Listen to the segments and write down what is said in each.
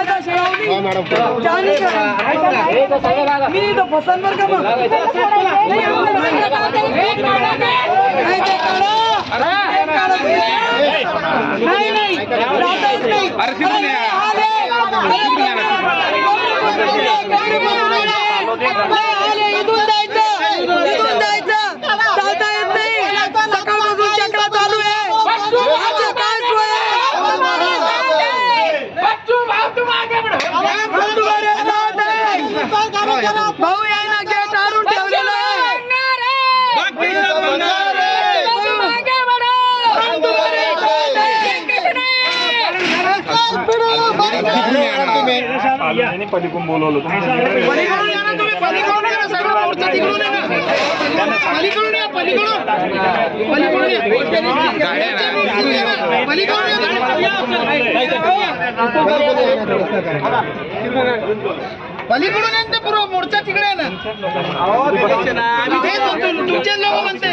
माझा शिवाय मी इथं फसंबर का मग नाही नाही आले इथून जायचं इथून जायचं पलीकडून बोलवलं पलीकडून येते पूर्व मोर्चा तिकडे ना तुमचे लोक म्हणते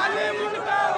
Ali Mundo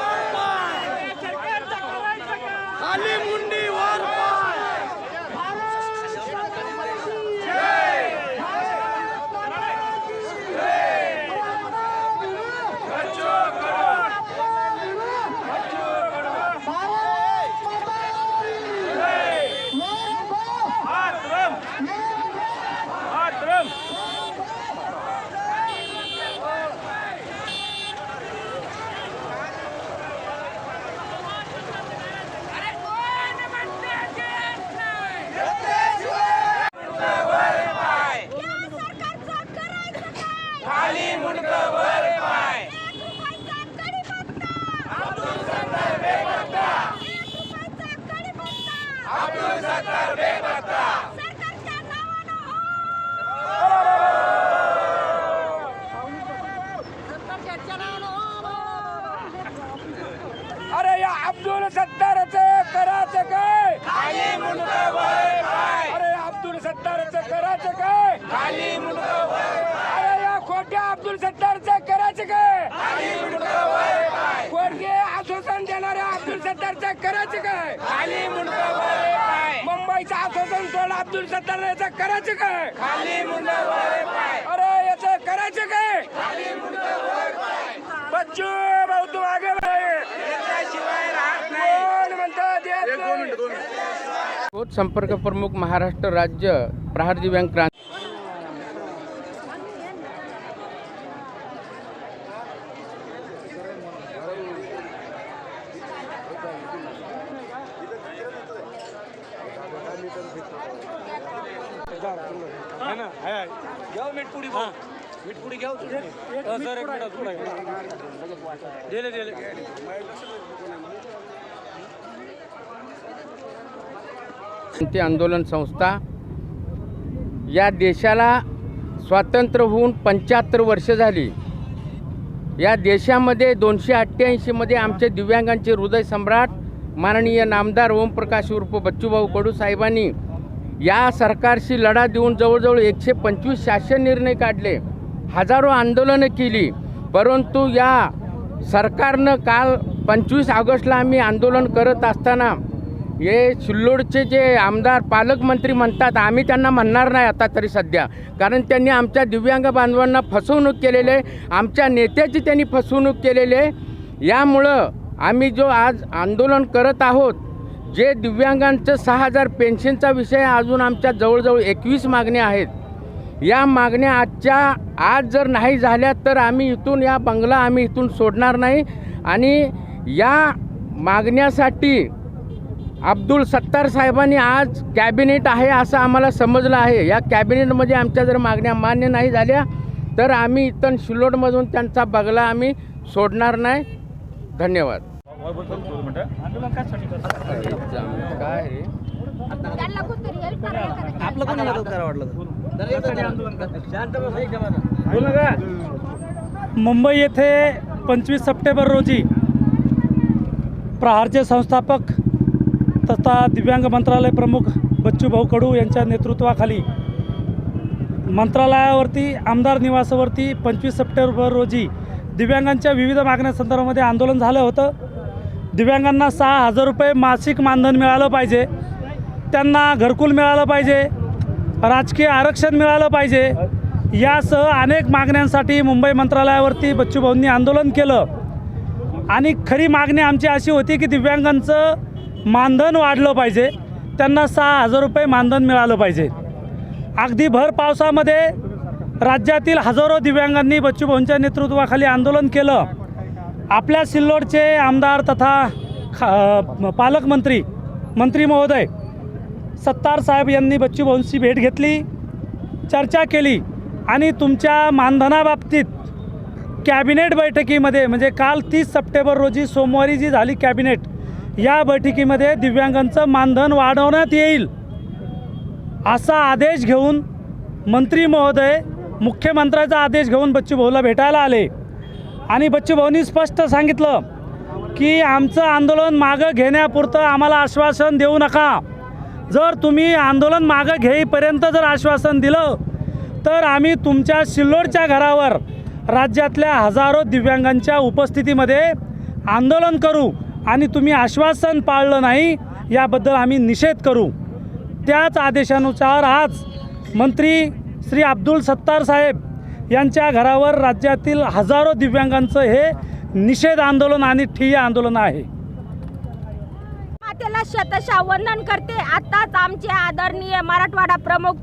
अरे या खोट्या अब्दुल सत्तारचं करायचं काय? खोटे आश्वासन देणाऱ्या अब्दुल सत्तारचं करायचं काय? मुंबईचं आश्वासन सोड अब्दुल सत्तार याचं करायचं काय? अरे याचं करायचं काय? बच्चू भाऊ तू आगे संपर्क प्रमुख महाराष्ट्र राज्य प्रहार दिव्यांग क्रांती आंदोलन संस्था या देशाला स्वातंत्र्य होऊन पंच्याहत्तर वर्ष झाली. या देशामध्ये दोनशे अठ्ठ्याऐंशीमध्ये आमचे दिव्यांगांचे हृदय सम्राट माननीय नामदार ओमप्रकाश उर्फ बच्चूभाऊ कडू साहेबांनी या सरकारशी लढा देऊन जवळजवळ एकशे पंचवीस शासन निर्णय काढले. हजारो आंदोलनं केली. परंतु या सरकारनं काल पंचवीस ऑगस्टला आम्ही आंदोलन करत असताना हे सिल्लोडचे जे आमदार पालकमंत्री म्हणतात आम्ही त्यांना म्हणणार नाही आता तरी सध्या. कारण त्यांनी आमच्या दिव्यांग बांधवांना फसवणूक केलेले आमच्या नेत्याची त्यांनी फसवणूक केलेली आहे. यामुळं आम्ही जो आज आंदोलन करत आहोत जे दिव्यांगांचं सहा हजार पेन्शनचा विषय अजून आमच्या जवळजवळ एकवीस मागण्या आहेत. या मागण्या आजच्या आज जर नाही झाल्या तर आम्ही इथून या बंगला आम्ही इथून सोडणार नाही. आणि या मागण्यासाठी अब्दुल सत्तार साहेबांनी आज कॅबिनेट आहे असं आम्हाला समजलं आहे. या कॅबिनेटमध्ये आमच्या जर मागण्या मान्य नाही झाल्या तर आम्ही इथं शिलोडमधून त्यांचा बंगला आम्ही सोडणार नाही. धन्यवाद. काय रे त्यांना कुठतरी हेल्प करायला आपलं कोणी मदत करा. वाटलं मुंबई येथे पंचवीस सप्टेंबर रोजी प्रहारचे संस्थापक तथा दिव्यांग मंत्रालय प्रमुख बच्चूभाऊ कडू यांच्या नेतृत्वाखाली मंत्रालयावरती आमदार निवासावरती पंचवीस सप्टेंबर रोजी दिव्यांगांच्या विविध मागण्यासंदर्भामध्ये आंदोलन झालं होतं. दिव्यांगांना सहा हजार रुपये मासिक मानधन मिळालं पाहिजे. त्यांना घरकुल मिळालं पाहिजे. राजकीय आरक्षण मिळालं पाहिजे. यासह अनेक मागण्यांसाठी मुंबई मंत्रालयावरती बच्चूभाऊंनी आंदोलन केलं. आणि खरी मागणी आमची अशी होती की दिव्यांगांचं मानधन वाढलं पाहिजे. त्यांना सहा हजार रुपये मानधन मिळालं पाहिजे. अगदी भर पावसामध्ये राज्यातील हजारो दिव्यांगांनी बच्चूभाऊंच्या नेतृत्वाखाली आंदोलन केलं. आपल्या सिल्लोडचे आमदार तथा खा पालकमंत्री मंत्री महोदय सत्तार साहेब यांनी बच्चूभाऊंची भेट घेतली चर्चा केली आणि तुमच्या मानधनाबाबतीत कॅबिनेट बैठकीमध्ये म्हणजे काल तीस सप्टेंबर रोजी सोमवारी जी झाली कॅबिनेट या बैठकीमध्ये दिव्यांगांचं मानधन वाढवण्यात येईल असा आदेश घेऊन मंत्री महोदय मुख्यमंत्र्याचा आदेश घेऊन बच्चूभाऊला भेटायला आले. आणि बच्चूभाऊनी स्पष्ट सांगितलं की आमचं आंदोलन मागं घेण्यापुरतं आम्हाला आश्वासन देऊ नका. जर तुम्ही आंदोलन मागं घेईपर्यंत जर आश्वासन दिलं तर आम्ही तुमच्या सिल्लोडच्या घरावर राज्यातल्या हजारो दिव्यांगांच्या उपस्थितीमध्ये आंदोलन करू आणि तुम्ही आश्वासन पाळलं नाही याबद्दल आम्ही निषेध करू. त्याच आदेशानुसार आज मंत्री श्री अब्दुल सत्तार साहेब यांच्या घरावर राज्यातील हजारो दिव्यांगांचं हे निषेध आंदोलन आणि ठिय्या आंदोलन आहे. मातेला शतशा वंदन करते. आताच आमचे आदरणीय मराठवाडा प्रमुख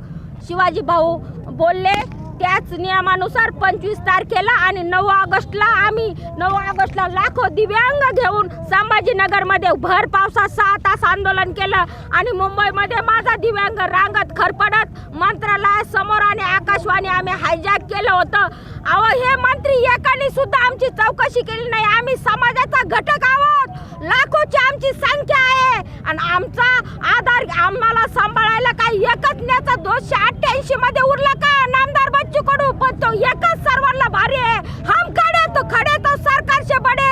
शिवाजी भाऊ बोलले. त्याच नियमानुसार पंचवीस तारखेला आणि नऊ ऑगस्टला आम्ही नऊ ऑगस्टला लाखो दिव्यांग घेऊन संभाजीनगरमध्ये भर पावसात सहा तास आंदोलन केलं आणि मुंबईमध्ये माझा दिव्यांग रांगत खरपडत मंत्रालयासमोर आणि आकाशवाणी आम्ही हायजॅक केलं होतं. अहो हे मंत्री एकाने सुद्धा आमची चौकशी केली नाही. आम्ही समाजाचा घटक आहोत. लाखोची आमची संख्या आहे. आणि आमचा आधार आम्हाला सांभाळायला काही एकचण्याचा दोनशे अठ्ठ्याऐंशी मध्ये उरला का नामदार बच्चू कडू पण तो एकच सर्वांना भारी आहे हम खडे तो खडे तो सरकार से बडे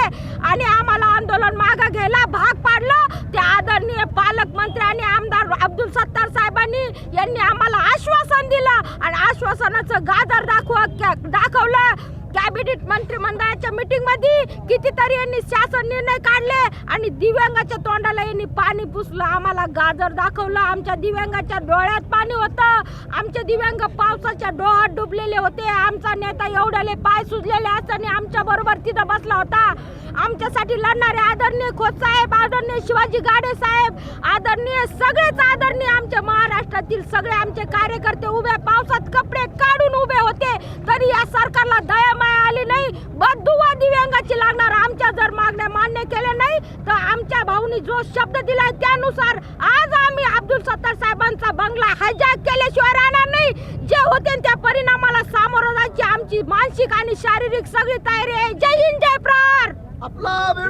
आणि आम्हाला आंदोलन मागं घ्यायला भाग पाडलं ते आदरणीय पालकमंत्री आणि आमदार अब्दुल सत्तार साहेबांनी यांनी आम्हाला आश्वासन दिलं आणि आश्वासनाचं गाजर दाखव दाखवलं? कॅबिनेट मंत्रिमंडळाच्या मीटिंगमध्ये कितीतरी यांनी शासन निर्णय काढले आणि दिव्यांगाच्या तोंडाला यांनी पाणी पुसलं. आम्हाला गाजर दाखवलं. आमच्या दिव्यांगाच्या डोळ्यात पाणी होतं. आमचे दिव्यांग पावसाच्या डोहात डुबलेले होते. आमचा नेता एवढ्याले पाय सुजलेले असताना आमच्या बरोबर तिथं बसला होता. आमच्यासाठी लढणारे आदरणीय खोत साहेब आदरणीय शिवाजी गाडे साहेब आदरणीय सगळेच आदरणीय आमच्या महाराष्ट्रातील सगळे आमचे कार्यकर्ते उभे पावसात कपडे काढून उभे होते. तरी या सरकारला दया माया आली नाही. बदुवा दिव्यांगाची लागणार आमच्या जर मागण्या मान्य केल्या नाही तर आमच्या भाऊनी जो शब्द दिलाय त्यानुसार आज आम्ही अब्दुल सत्तार साहेबांचा बंगला हायजॅक केल्याशिवाय राहणार होते आणि त्या परिणामाला सामोरं जायची आमची मानसिक आणि शारीरिक सगळी तयारी